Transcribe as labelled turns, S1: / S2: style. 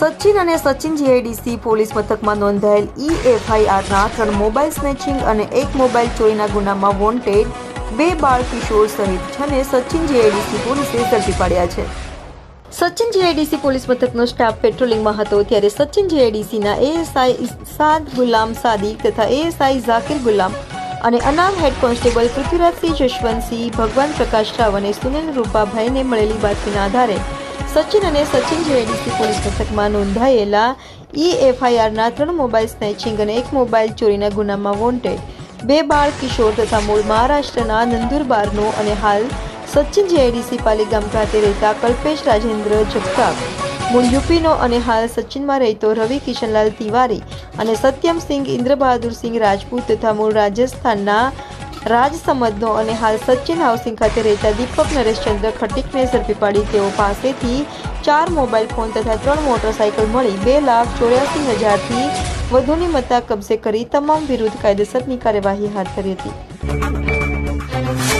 S1: સચિન અને Sachin GIDC police મથકમાં નોંધાયેલ ઈ એફઆઈઆરના ત્રણ મોબાઈલ સ્નેચિંગ અને એક મોબાઈલ ચોરીના ગુનામાં વોન્ટેડ બે બાળ કિશોર સહિત છને સચિન જીઆઈડીસી પોલીસે ઝડપી પાડ્યા છે. સચિન જીઆઈડીસી પોલીસ મથકનો સ્ટાફ પેટ્રોલિંગમાં હતો ત્યારે સચિન જીઆઈડીસીના એએસઆઈ સાદ ગુલામ સાદિક તથા એએસઆઈ ઝાકિર ગુલામ અને અનામ હેડ કોન્સ્ટેબલ પૃથ્વીરાજસિંહ જશવંતસિંહ ભગવાન પ્રકાશ રાવ અને સુનિલ રૂપાભાઈને મળેલી બાતમીના આધારે સચિન અને સચિન જીઆઈડીસી પોલીસ મથકમાં નોંધાયેલા ઈ એફઆઈઆરના ત્રણ મોબાઈલ સ્નેચિંગ અને એક મોબાઈલ ચોરીના ગુનામાં વોન્ટેડ. બે બાળ કિશોર તથા મૂળ મહારાષ્ટ્રના નંદુરબારનો અને હાલ સચિન જીઆઈડીસી પાલીગામ ખાતે રહેતા કલ્પેશ રાજેન્દ્ર જગતાપ મૂળ યુપીનો અને હાલ સચિનમાં રહેતો રવિ કિશનલાલ તિવારી અને સત્યમસિંહ ઇન્દ્રબહાદુરસિંહ રાજપૂત તથા મૂળ રાજસ્થાનના રાજસમદનો અને હાલ સચિન હાઉસિંગ ખાતે રહેતા દીપક નરેશચંદ્ર ખટીકને ઝડપી પાડી તેઓ પાસેથી ચાર મોબાઈલ ફોન તથા ત્રણ મોટરસાયકલ મળી બે લાખ ચોર્યાસી હજારથી વધુની મત્તા કબજે કરી તમામ વિરુદ્ધ કાયદેસરની કાર્યવાહી હાથ ધરી હતી.